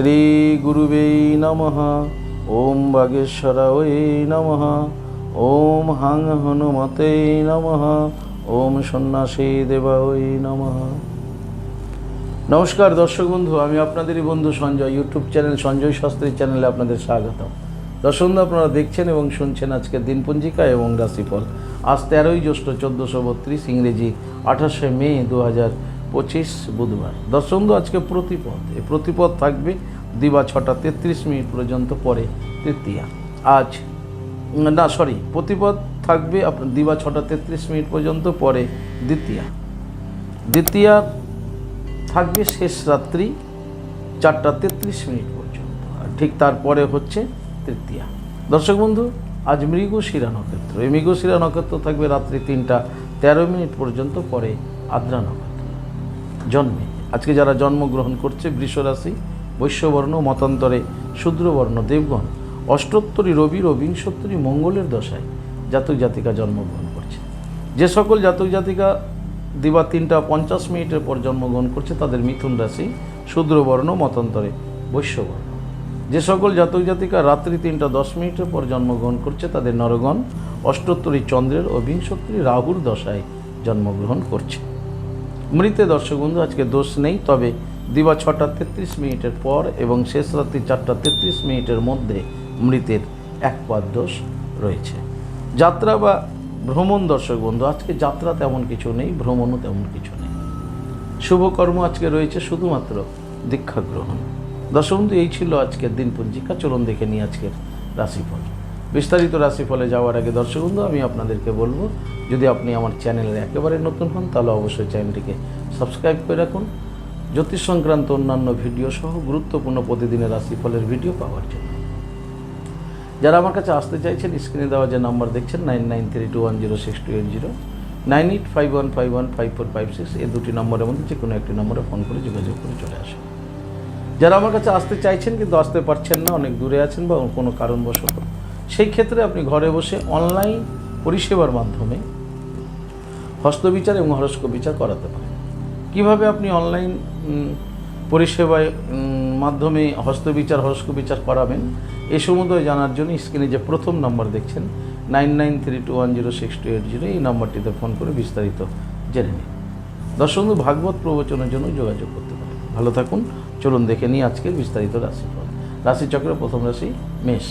শ্রী গুরুবে নমঃ। ওম বাগেশ্বরায় নমঃ। ওম হাং হনুমতে নমঃ। ওম সন্ন্যাসী দেবায় নমঃ। নমস্কার দর্শক বন্ধু, আমি আপনাদেরই বন্ধু সঞ্জয়, ইউটিউব চ্যানেল সঞ্জয় শাস্ত্রী চ্যানেলে আপনাদের স্বাগত দর্শক বন্ধু, আপনারা দেখছেন এবং শুনছেন আজকের দিনপঞ্জিকা এবং রাশিফল। আজ তেরোই জ্যৈষ্ঠ চোদ্দোশো বত্রিশ ইংরেজি আঠাশে মে দু হাজার পঁচিশ বুধবার। দর্শক বন্ধু আজকে প্রতিপদ। এই প্রতিপদ থাকবে দিবা ছটা তেত্রিশ মিনিট পর্যন্ত পরে তৃতীয়া। আজ, না সরি প্রতিপদ থাকবে আপনার দিবা ছটা তেত্রিশ মিনিট পর্যন্ত পরে দ্বিতীয়া। দ্বিতীয়া থাকবে শেষ রাত্রি চারটা তেত্রিশ মিনিট পর্যন্ত। আর ঠিক তারপরে হচ্ছে তৃতীয়া। দর্শক বন্ধু, আজ মৃগশিরা নক্ষত্র। এই মৃগশিরা নক্ষত্র থাকবে রাত্রি তিনটা তেরো মিনিট পর্যন্ত পরে আদ্রা নক্ষত্র। জন্মে। আজকে যারা জন্মগ্রহণ করছে বৃষ রাশি বৈশ্যবর্ণ, মতান্তরে শূদ্রবর্ণ, দেবগণ, অষ্টোত্তরী রবির ও বিংশোত্তরী মঙ্গলের দশায় জাতক জাতিকা জন্মগ্রহণ করছে। যে সকল জাতক জাতিকা দিবা তিনটা পঞ্চাশ মিনিটের পর জন্মগ্রহণ করছে, তাদের মিথুন রাশি, শূদ্রবর্ণ, মতান্তরে বৈশ্যবর্ণ। যে সকল জাতক জাতিকা রাত্রি তিনটা দশ মিনিটের পর জন্মগ্রহণ করছে, তাদের নরগণ, অষ্টোত্তরী চন্দ্রের ও বিংশোত্তরী রাহুর দশায় জন্মগ্রহণ করছে। মৃতে দর্শক বন্ধু, আজকে দোষ নেই, তবে দিবা ছটা তেত্রিশ মিনিটের পর এবং শেষ রাত্রি চারটা তেত্রিশ মিনিটের মধ্যে মৃতের এক পাদ দোষ রয়েছে। যাত্রা বা ভ্রমণ দর্শক বন্ধু, আজকে যাত্রা তেমন কিছু নেই, ভ্রমণও তেমন কিছু নেই। শুভকর্ম আজকে রয়েছে শুধুমাত্র দীক্ষা গ্রহণ। দর্শক বন্ধু, এই ছিল আজকের দিন পঞ্জিকা চলুন দেখে নিই আজকের রাশিফল। বিস্তারিত রাশিফলে যাওয়ার আগে দর্শক বন্ধু, আমি আপনাদেরকে বলব, যদি আপনি আমার চ্যানেলে একেবারে নতুন হন, তাহলে অবশ্যই চ্যানেলটিকে সাবস্ক্রাইব করে রাখুন। জ্যোতিষ সংক্রান্ত অন্যান্য ভিডিও সহ গুরুত্বপূর্ণ প্রতিদিনের রাশিফলের ভিডিও পাওয়ার জন্য। যারা আমার কাছে আসতে চাইছেন স্ক্রিনে দেওয়া যে নাম্বার দেখছেন nine nine three two one zero six two eight zero nine eight five one five one five four five six এই দুটি নম্বরের মধ্যে যে কোনো একটি নম্বরে ফোন করে যোগাযোগ করে চলে আসুন। যারা আমার কাছে আসতে চাইছেন, কিন্তু আসতে পারছেন না, অনেক দূরে আছেন বা কোনো কারণবশত সেই ক্ষেত্রে আপনি ঘরে বসে অনলাইন পরিষেবার মাধ্যমে হস্তবিচার এবং হরস্কোপ বিচার করাতে পারেন। কীভাবে আপনি অনলাইন পরিষেবায় মাধ্যমে হস্তবিচার হরস্কোপ বিচার করাবেন, এ সমুদয় জানার জন্য স্ক্রিনে যে প্রথম নম্বর দেখছেন nine nine three two one zero six two eight zero এই নম্বরটিতে ফোন করে বিস্তারিত জেনে নিন। দর্শক ভাগবত প্রবচনের জন্য যোগাযোগ করতে পারেন। ভালো থাকুন, চলুন দেখে নিই আজকের বিস্তারিত রাশিফল। রাশিচক্রের প্রথম রাশি, মেষ।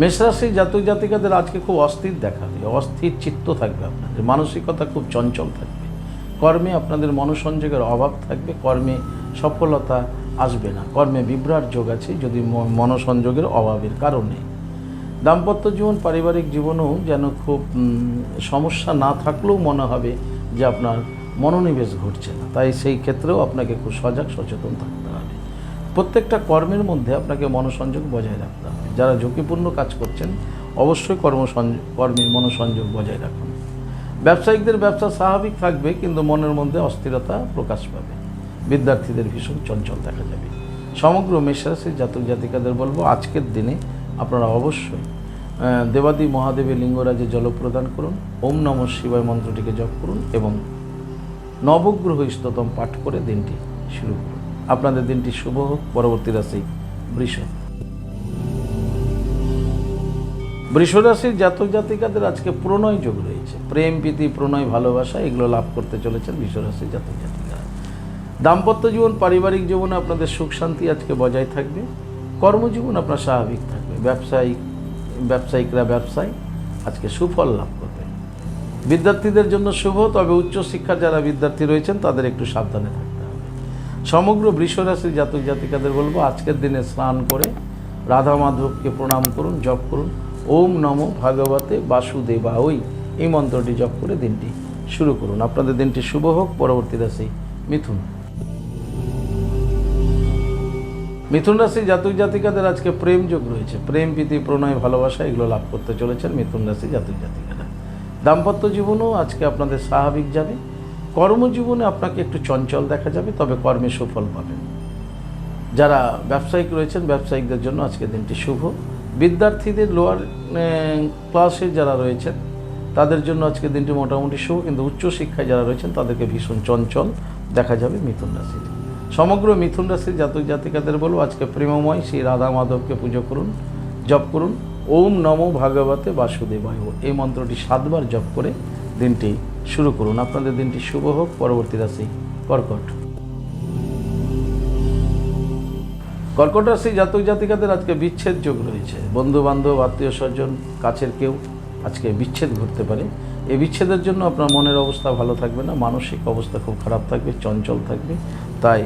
মেষ রাশির জাতক জাতিকাদের আজকে খুব অস্থির দেখা দেখাবে অস্থির চিত্ত থাকবে আপনাদের, মানসিকতা খুব চঞ্চল থাকবে। কর্মে আপনাদের মনোসংযোগের অভাব থাকবে, কর্মে সফলতা আসবে না। কর্মে বিভ্রাট যোগ আছে, যদি মনোসংযোগের অভাবের কারণে। দাম্পত্য জীবন, পারিবারিক জীবনেও যেন খুব সমস্যা না থাকলেও মনে হবে যে আপনার মনোনিবেশ ঘটছে না। তাই সেই ক্ষেত্রেও আপনাকে খুব সজাগ, সচেতন থাকতে হবে। প্রত্যেকটা কর্মের মধ্যে আপনাকে মনোসংযোগ বজায় রাখতে হবে। যারা ঝুঁকিপূর্ণ কাজ করছেন, অবশ্যই কর্মসংযোগ কর্মে মনোসংযোগ বজায় রাখুন। ব্যবসায়িকদের ব্যবসা স্বাভাবিক থাকবে, কিন্তু মনের মধ্যে অস্থিরতা প্রকাশ পাবে। বিদ্যার্থীদের ভীষণ চঞ্চল দেখা যাবে। সমগ্র মেষরাশির জাতক জাতিকাদের বলব, আজকের দিনে আপনারা অবশ্যই দেবাদি মহাদেবের লিঙ্গরাজে জল প্রদান করুন, ওম নম শিবায় মন্ত্রটিকে জপ করুন এবং নবগ্রহ ইষ্টতম পাঠ করে দিনটি শুরু করুন। আপনাদের দিনটি শুভ হোক। পরবর্তী রাশি বৃষ। বৃষরাশির জাতক জাতিকাদের আজকে প্রণয় যোগ রয়েছে। প্রেম, প্রীতি, প্রণয়, ভালোবাসা, এগুলো লাভ করতে চলেছেন বৃষরাশির জাতক জাতিকারা। দাম্পত্য জীবন, পারিবারিক জীবনে আপনাদের সুখ শান্তি আজকে বজায় থাকবে। কর্মজীবন আপনার স্বাভাবিক থাকবে। ব্যবসায়িক ব্যবসায়িকরা ব্যবসায় আজকে সুফল লাভ করবে বিদ্যার্থীদের জন্য শুভ, তবে উচ্চশিক্ষার যারা বিদ্যার্থী রয়েছেন, তাদের একটু সাবধানে থাকতে হবে সমগ্র বৃষরাশির জাতক জাতিকাদের বলব, আজকের দিনে স্নান করে রাধা মাধবকে প্রণাম করুন, জপ করুন। ওম নম ভাগবতে বাসুদেবা ওই এই মন্ত্রটি জপ করে দিনটি শুরু করুন। আপনাদের দিনটি শুভ হোক, পরবর্তী রাশি মিথুন। মিথুন রাশির জাতক জাতিকাদের আজকে প্রেম যোগ রয়েছে। প্রেম, প্রীতি, প্রণয়, ভালোবাসা, এগুলো লাভ করতে চলেছেন মিথুন রাশি জাতক জাতিকারা। দাম্পত্য জীবনও আজকে আপনাদের স্বাভাবিক যাবে। কর্মজীবনে আপনাকে একটু চঞ্চল দেখা যাবে, তবে কর্মে সুফল পাবেন। যারা ব্যবসায়িক রয়েছেন, ব্যবসায়িকদের জন্য আজকের দিনটি শুভ। বিদ্যার্থীদের লোয়ার ক্লাসে যারা রয়েছেন, তাদের জন্য আজকের দিনটি মোটামুটি শুভ, কিন্তু উচ্চশিক্ষায় যারা রয়েছেন, তাদেরকে ভীষণ চঞ্চল দেখা যাবে মিথুন রাশিতে। সমগ্র মিথুন রাশির জাতক জাতিকাদের বলব, আজকে প্রেমময় শ্রী রাধা মাধবকে পুজো করুন, জপ করুন। ওম নমো ভাগবতে বাসুদেবায়। এই মন্ত্রটি সাতবার জপ করে দিনটি শুরু করুন। আপনাদের দিনটি শুভ হোক, পরবর্তী রাশি কর্কট। কর্কট রাশি জাতক জাতিকাদের আজকে বিচ্ছেদ যোগ রয়েছে। বন্ধু বান্ধব আত্মীয় স্বজন, কাছের কেউ আজকে বিচ্ছেদ ঘটতে পারে। এই বিচ্ছেদের জন্য আপনার মনের অবস্থা ভালো থাকবে না, মানসিক অবস্থা খুব খারাপ থাকবে, চঞ্চল থাকবে। তাই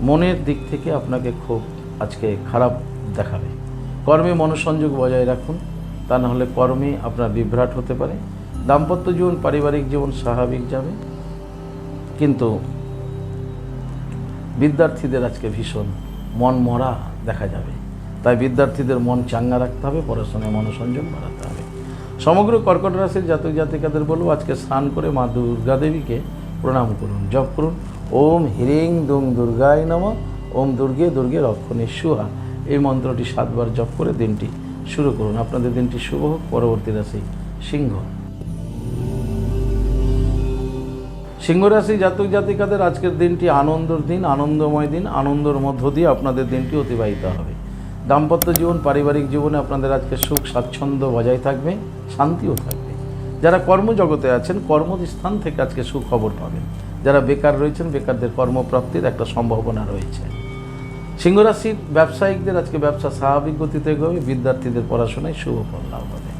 মনের দিক থেকে আপনাকে খুব আজকে খারাপ দেখাবে। কর্মে মনোসংযোগ বজায় রাখুন। তা না হলে কর্মে আপনার বিভ্রাট হতে পারে। দাম্পত্য জীবন, পারিবারিক জীবন স্বাভাবিক যাবে। কিন্তু বিদ্যার্থীদের আজকে ভীষণ মন মরা দেখা যাবে। তাই বিদ্যার্থীদের মন চাঙ্গা রাখতে হবে, পড়াশোনায় মনোসংযোগ বাড়াতে হবে। সমগ্র কর্কট রাশির জাতক জাতিকাদের বলব, আজকে স্নান করে মা দুর্গা দেবীকে প্রণাম করুন, জপ করুন। ওম হিরিং দুং দুর্গায় নম, ওম দুর্গে দুর্গে রক্ষণে সুহা। এই মন্ত্রটি সাতবার জপ করে দিনটি শুরু করুন। আপনাদের দিনটি শুভ হোক। পরবর্তী রাশি সিংহ। সিংহ রাশি জাতক জাতিকাদের আজকের দিনটি আনন্দের দিন, আনন্দময় দিন, আনন্দের মধ্য দিয়ে আপনাদের দিনটি অতিবাহিত হবে। দাম্পত্য জীবন, পারিবারিক জীবনে আপনাদের আজকে সুখ, স্বাচ্ছন্দ্য বজায় থাকবে, শান্তিও থাকবে। যারা কর্মজগতে আছেন, কর্মস্থান থেকে আজকে সুখবর পাবেন। যারা বেকার রয়েছেন, বেকারদের কর্মপ্রাপ্তির একটা সম্ভাবনা রয়েছে। সিংহ রাশির ব্যবসায়িকদের আজকে ব্যবসা স্বাভাবিক গতিতে এগোবে, বিদ্যার্থীদের পড়াশোনায় শুভ ফল লাভ হবে।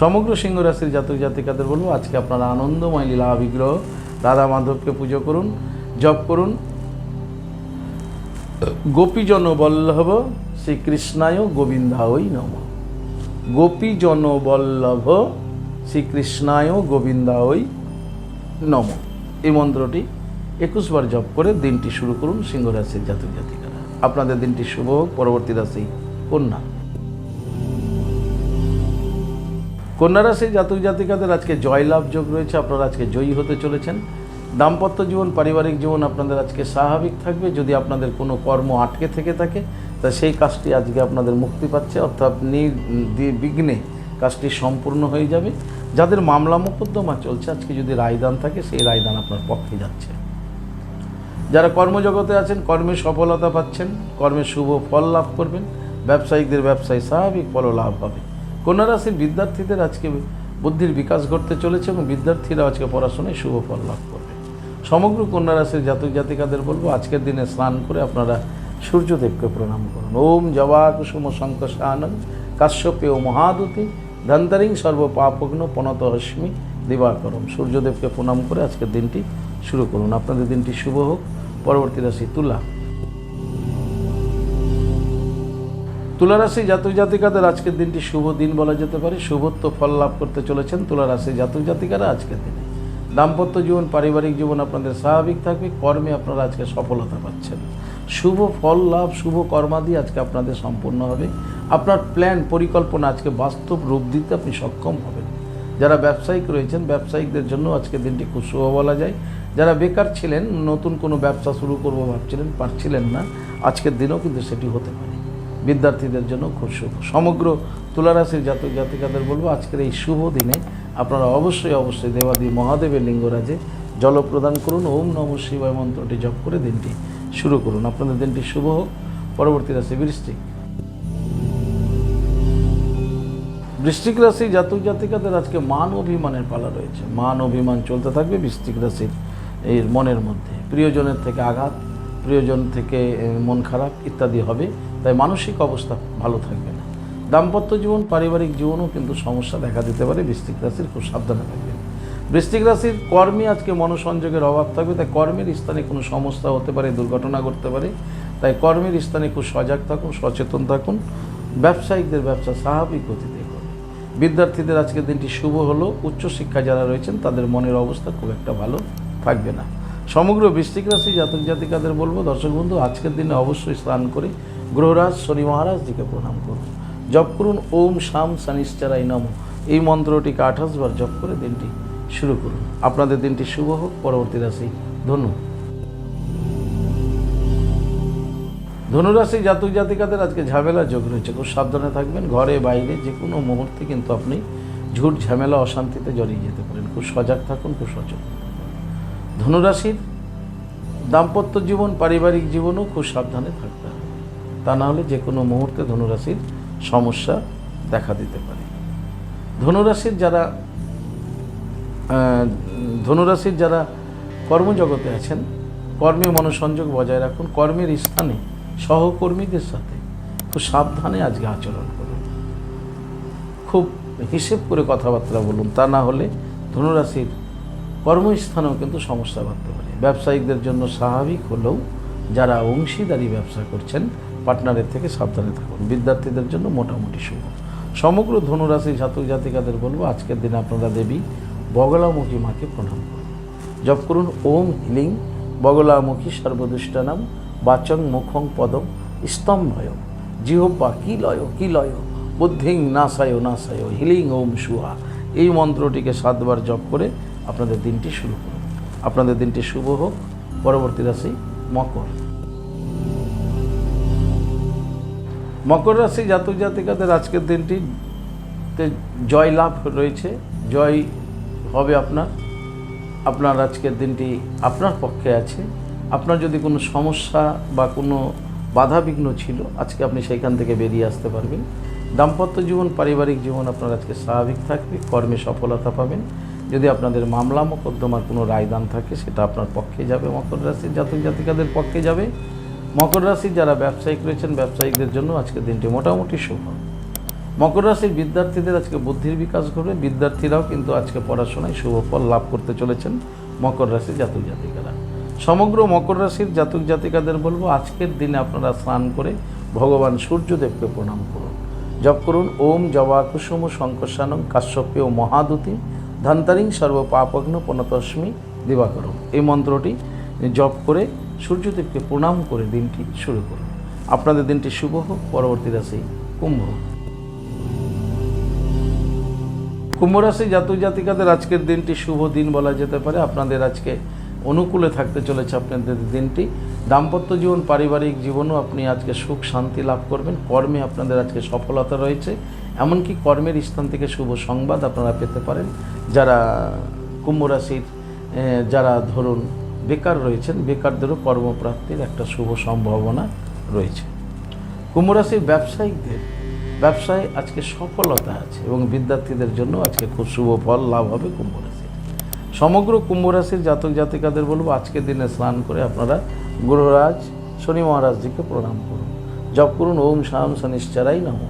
সমগ্র সিংহ রাশির জাতক জাতিকাদের বলব, আজকে আপনারা আনন্দময় লীলা বিগ্রহ রাধা মাধবকে পুজো করুন, জপ করুন। গোপীজন বল্লভ শ্রীকৃষ্ণায় গোবিন্দায় নম। গোপীজন বল্লভ শ্রীকৃষ্ণায় গোবিন্দায় নম। এই মন্ত্রটি একুশ বার জপ করে দিনটি শুরু করুন সিংহ রাশির জাতক জাতিকারা আপনাদের দিনটি শুভ হোক, পরবর্তী রাশি কন্যা। কন্যা রাশির জাতক জাতিকাদের আজকে জয়লাভ যোগ রয়েছে, আপনারা আজকে জয়ী হতে চলেছেন। দাম্পত্য জীবন, পারিবারিক জীবন আপনাদের আজকে স্বাভাবিক থাকবে, যদি আপনাদের কোনো কর্ম আটকে থেকে থাকে, তা সেই কাজটি আজকে আপনাদের মুক্তি পাচ্ছে, অর্থাৎ বিঘ্নে কাজটি সম্পূর্ণ হয়ে যাবে। যাদের মামলা মোকদ্দমা চলছে, আজকে যদি রায়দান থাকে, সেই রায়দান আপনার পক্ষে যাচ্ছে। যারা কর্মজগতে আছেন, কর্মে সফলতা পাচ্ছেন, কর্মে শুভ ফল লাভ করবেন, ব্যবসায়িকদের ব্যবসায় স্বাভাবিক ফল লাভ হবে। কন্যা রাশির বিদ্যার্থীদের আজকে বুদ্ধির বিকাশ ঘটতে চলেছে এবং বিদ্যার্থীরা আজকে পড়াশোনায় শুভ ফল লাভ করবে। সমগ্র কন্যা রাশির জাতক জাতিকাদের বলব, আজকের দিনে স্নান করে আপনারা সূর্যদেবকে প্রণাম করুন। ওম জবা কুসুম শঙ্কশানন কাশ্যপেয় মহাদুতি ধন্তরিং সর্ব পাপগ্ন পনত হস্মি দিবাকরম। সূর্যদেবকে প্রণাম করে আজকের দিনটি শুরু করুন। আপনাদের দিনটি শুভ হোক। পরবর্তী রাশি তুলা। তুলা রাশি জাতক জাতিকাদের আজকের দিনটি শুভ দিন বলা যেতে পারে। শুভত্ব ফল লাভ করতে চলেছেন তুলারাশি জাতক জাতিকারা আজকের দিনে। দাম্পত্য জীবন, পারিবারিক জীবন আপনাদের স্বাভাবিক থাকবে, কর্মে আপনারা আজকে সফলতা পাচ্ছেন। শুভ ফল লাভ, শুভ কর্মাদি আজকে আপনাদের সম্পূর্ণ হবে। আপনার প্ল্যান পরিকল্পনা আজকে বাস্তব রূপ দিতে আপনি সক্ষম হবেন। যারা ব্যবসায়িক রয়েছেন, ব্যবসায়িকদের জন্য আজকে দিনটি খুব শুভ বলা যায়। যারা বেকার ছিলেন, নতুন কোনো ব্যবসা শুরু করব ভাবছিলেন, পারছিলেন না, আজকের দিনেও কিন্তু সেটি হতে পারে। বিদ্যার্থীদের জন্য খুব শুভ। সমগ্র তুলারাশির জাতক জাতিকাদের বলব, আজকের এই শুভ দিনে আপনারা অবশ্যই অবশ্যই দেবাদি মহাদেবের লিঙ্গরাজে জল প্রদান করুন। ওম নম শিবায় মন্ত্রটি জপ করে দিনটি শুরু করুন। আপনাদের দিনটি শুভ হোক। পরবর্তী রাশি বৃষ্টিক। বৃশ্চিক রাশি জাতক জাতিকাদের আজকে মান অভিমানের পালা রয়েছে। মান অভিমান চলতে থাকবে বৃশ্চিক রাশির এই মনের মধ্যে। প্রিয়জনের থেকে আঘাত, প্রিয়জন থেকে মন খারাপ ইত্যাদি হবে। তাই মানসিক অবস্থা ভালো থাকবে না। দাম্পত্য জীবন, পারিবারিক জীবনও কিন্তু সমস্যা দেখা দিতে পারে। বৃষ্টিক রাশির খুব সাবধানে থাকবেন। বৃষ্টিক রাশির কর্মে আজকে মনোসংযোগের অভাব থাকবে, তাই কর্মের স্থানে কোনো সমস্যা হতে পারে, দুর্ঘটনা ঘটতে পারে। তাই কর্মের স্থানে খুব সজাগ থাকুন, সচেতন থাকুন। ব্যবসায়িকদের ব্যবসা স্বাভাবিক গতিতে বিদ্যার্থীদের আজকের দিনটি শুভ হলো। উচ্চশিক্ষা যারা রয়েছেন, তাদের মনের অবস্থা খুব একটা ভালো থাকবে না। সমগ্র বৃষ্টিক রাশি জাতক জাতিকাদের বলব, দর্শক বন্ধু, আজকের দিনে অবশ্যই স্নান করে গ্রহরাজ, শনি মহারাজজিকে প্রণাম করুন। জপ করুন, ওম শাম শনিশ্চরাই নম। এই মন্ত্রটিকে আঠাশ বার জপ করে দিনটি শুরু করুন। আপনাদের দিনটি শুভ হোক, পরবর্তী রাশি ধনু। ধনুরাশি জাতক জাতিকাদের আজকে ঝামেলা, যোগ রয়েছে। খুব সাবধানে থাকবেন। ঘরে, বাইরে যে কোনো মুহূর্তে কিন্তু আপনি ঝুট ঝামেলা, অশান্তিতে জড়িয়ে যেতে পারেন। খুব সজাগ থাকুন, খুব সচেতন। ধনুরাশির দাম্পত্য জীবন, পারিবারিক জীবনও খুব সাবধানে হবে তা না হলে যে কোনো মুহূর্তে ধনুরাশির সমস্যা দেখা দিতে পারে। ধনুরাশির যারা ধনুরাশির যারা কর্মজগতে আছেন কর্মে মনোসংযোগ বজায় রাখুন, কর্মের স্থানে সহকর্মীদের সাথে খুব সাবধানে আজকে আচরণ করুন। খুব হিসেব করে কথাবার্তা বলুন, তা না হলে ধনুরাশির কর্মস্থানেও কিন্তু সমস্যা বাড়তে পারে। ব্যবসায়িকদের জন্য স্বাভাবিক হলেও যারা অংশীদারি ব্যবসা করছেন পার্টনারের থেকে সাবধানে থাকুন। বিদ্যার্থীদের জন্য মোটামুটি শুভ সমগ্র ধনুরাশি জাতক জাতিকাদের বলব, আজকের দিনে আপনারা দেবী বগলামুখী মাকে প্রণাম করুন। জপ করুন। ওম হিলিং বগলামুখী সর্বদুষ্টানাম বাচং মুখং পদম স্তম্ভয়। জিহব্বা কি লয় কি লয়, বুদ্ধিং নাসায় নাসায় হিলিং ওম সুহা। এই মন্ত্রটিকে সাতবার জপ করে আপনাদের দিনটি শুরু করুন। আপনাদের দিনটি শুভ হোক। পরবর্তী রাশি মকর। মকর রাশি জাতক জাতিকাদের আজকের দিনটিতে জয় লাভ রয়েছে, জয় হবে আপনার। আপনার আজকের দিনটি আপনার পক্ষে আছে। আপনার যদি কোনো সমস্যা বা কোনো বাধা বিঘ্ন ছিল, আজকে আপনি সেইখান থেকে বেরিয়ে আসতে পারবেন। দাম্পত্য জীবন, পারিবারিক জীবন আপনার আজকে স্বাভাবিক থাকবে, কর্মে সফলতা পাবেন। যদি আপনাদের মামলা মোকদ্দমার কোনো রায়দান থাকে, সেটা আপনার পক্ষে যাবে, মকর রাশির জাতক জাতিকাদের পক্ষে যাবে। মকর রাশির যারা ব্যবসায়িক রয়েছেন, ব্যবসায়িকদের জন্য আজকের দিনটি মোটামুটি শুভ। মকর রাশির বিদ্যার্থীদের আজকে বুদ্ধির বিকাশ ঘটবে। বিদ্যার্থীরাও কিন্তু আজকে পড়াশোনায় শুভ ফল লাভ করতে চলেছেন মকর রাশির জাতক জাতিকারা। সমগ্র মকর রাশির জাতক জাতিকাদের বলব, আজকের দিনে আপনারা স্নান করে ভগবান সূর্যদেবকে প্রণাম করুন। জপ করুন। ওম জবা কুসুম শঙ্কর্ষানং কাশ্যপেয় মহাদুতি ধান্তারিং সর্ব পাপগ্ন পনতস্মি দিবাকরম। এই মন্ত্রটি জপ করে সূর্যদেবকে প্রণাম করে দিনটি শুরু করুন। আপনাদের দিনটি শুভ হোক, পরবর্তী রাশি কুম্ভ কুম্ভ রাশি জাতক জাতিকাদের আজকের দিনটি শুভ দিন বলা যেতে পারে। আপনাদের আজকে অনুকূলে থাকতে চলেছে আপনাদের দিনটি। দাম্পত্য জীবন, পারিবারিক জীবনও আপনি আজকে সুখ, শান্তি লাভ করবেন। কর্মে আপনাদের আজকে সফলতা রয়েছে। এমনকি কর্মের স্থান থেকে শুভ সংবাদ আপনারা পেতে পারেন। যারা কুম্ভ রাশির যারা ধরুন বেকার রয়েছেন, বেকারদেরও কর্মপ্রাপ্তির একটা শুভ সম্ভাবনা রয়েছে। কুম্ভরাশির ব্যবসায়িকদের ব্যবসায় আজকে সফলতা আছে এবং বিদ্যার্থীদের জন্য আজকে খুব শুভ ফল লাভ হবে কুম্ভ রাশির সমগ্র কুম্ভ রাশির জাতক জাতিকাদের বলব আজকের দিনে স্নান করে আপনারা গুরুরাজ, শনি মহারাজজিকে প্রণাম করুন। জপ করুন, ওম শাম শনিশ্চারাই নম।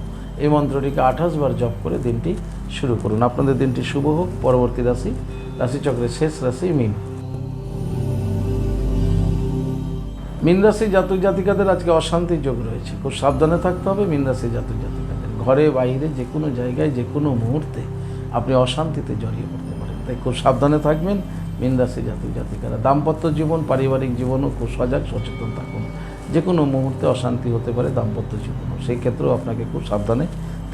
এই মন্ত্রটিকে আঠাশ বার জপ করে দিনটি শুরু করুন। আপনাদের দিনটি শুভ হোক। পরবর্তী রাশি, রাশিচক্রের শেষ রাশি মিন। মিন রাশি জাতক জাতিকাদের আজকে অশান্তির যোগ রয়েছে। খুব সাবধানে থাকতে হবে মিন রাশি জাতক জাতিকাদের। ঘরে, বাইরে যে কোনো জায়গায় যে কোনো মুহূর্তে আপনি অশান্তিতে জড়িয়ে পড়তে পারেন। তাই খুব সাবধানে থাকবেন মিন রাশি জাতক জাতিকারা। দাম্পত্য জীবন, পারিবারিক জীবনও খুব সজাগ, সচেতন থাকুন। যে কোনো মুহূর্তে অশান্তি হতে পারে দাম্পত্য জীবনও। সেই ক্ষেত্রেও আপনাকে খুব সাবধানে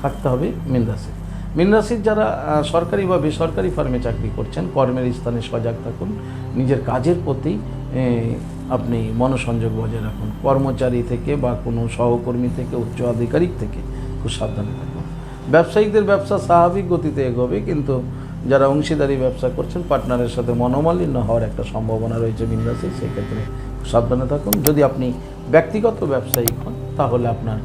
থাকতে হবে মিন রাশি। মিন রাশির যারা সরকারি বা বেসরকারি ফার্মে চাকরি করছেন, কর্মের স্থানে সজাগ থাকুন। নিজের কাজের প্রতি আপনি মনোসংযোগ বজায় রাখুন। কর্মচারী থেকে বা কোনো সহকর্মী থেকে, উচ্চ আধিকারিক থেকে খুব সাবধানে থাকুন। ব্যবসায়িকদের ব্যবসা স্বাভাবিক গতিতে এগোবে, কিন্তু যারা অংশীদারি ব্যবসা করছেন, পার্টনারের সাথে মনোমালিন্য হওয়ার একটা সম্ভাবনা রয়েছে মিনরাশি সেক্ষেত্রে সাবধানে থাকুন। যদি আপনি ব্যক্তিগত ব্যবসায়িক হন, তাহলে আপনার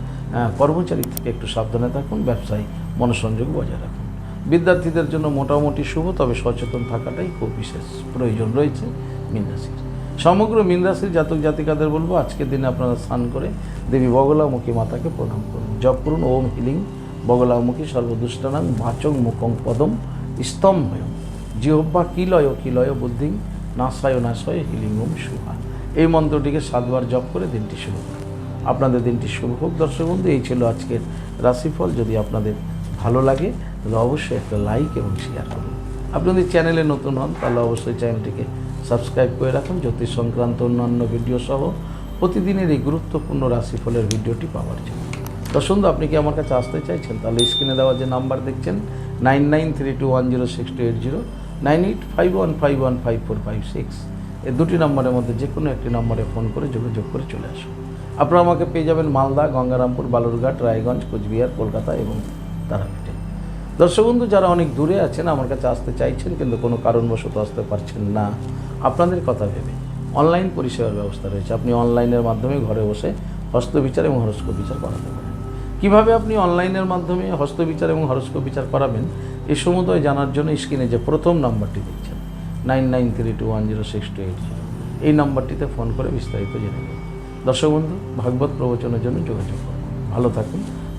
কর্মচারী থেকে একটু সাবধানে থাকুন, ব্যবসায়ী মনোসংযোগ বজায় রাখুন। বিদ্যার্থীদের জন্য মোটামুটি শুভ, তবে সচেতন থাকাটাই খুব বিশেষ প্রয়োজন রয়েছে মিনরাশির সমগ্র মিনরাশির জাতক জাতিকাদের বলব আজকের দিনে আপনারা স্নান করে দেবী বগলামুখী মাতাকে প্রণাম করুন। জপ করুন, ওম হিলিং, বগলামুখী সর্বদুষ্টানাং, বাচং মুখং পদম স্তম্ভয়। জিহ্বা কিলয় কিলয় বুদ্ধিং নাশায় নাশয় হিলিং ওম শুভা এই মন্ত্রটিকে সাতবার জপ করে দিনটি শুরু করুন আপনাদের দিনটি শুভ হোক, দর্শক বন্ধু, এই ছিল আজকের রাশিফল। যদি আপনাদের ভালো লাগে, তাহলে অবশ্যই একটা লাইক এবং শেয়ার করুন। আপনাদের চ্যানেলে নতুন হন, তাহলে অবশ্যই চ্যানেলটিকে সাবস্ক্রাইব করে রাখুন। জ্যোতিষ সংক্রান্ত অন্যান্য ভিডিও সহ প্রতিদিনের এই গুরুত্বপূর্ণ রাশিফলের ভিডিওটি পাওয়ার জন্য। দর্শক বন্ধু, আপনি কি আমার কাছে আসতে চাইছেন? তাহলে স্ক্রিনে দেওয়া যে নাম্বার দেখছেন nine nine three two one zero six two eight zero nine eight five one five one five four five six এই দুটি নম্বরের মধ্যে যে কোনো একটি নম্বরে ফোন করে যোগাযোগ করে চলে আসুন। আপনারা আমাকে পেয়ে যাবেন মালদা গঙ্গারামপুর বালুরঘাট রায়গঞ্জ কোচবিহার কলকাতা এবং তারাপীঠে। দর্শক বন্ধু যারা অনেক দূরে আছেন, আমার কাছে আসতে চাইছেন, কিন্তু কোনো কারণবশত আসতে পারছেন না, আপনাদের কথা ভেবে অনলাইন পরিষেবার ব্যবস্থা রয়েছে। আপনি অনলাইনের মাধ্যমে ঘরে বসে হস্তবিচার এবং হরস্কোপ বিচার করাতে পারেন। কীভাবে আপনি অনলাইনের মাধ্যমে হস্তবিচার এবং হরস্কোপ বিচার করাবেন, এ সমুদয় জানার জন্য স্ক্রিনে যে প্রথম নাম্বারটি দিচ্ছেন nine nine three two one zero six two eight zero. এই নাম্বারটিতে ফোন করে বিস্তারিত জেনে নিন। দর্শক বন্ধু ভাগবত প্রবচনের জন্য যোগাযোগ করুন। ভালো থাকুন।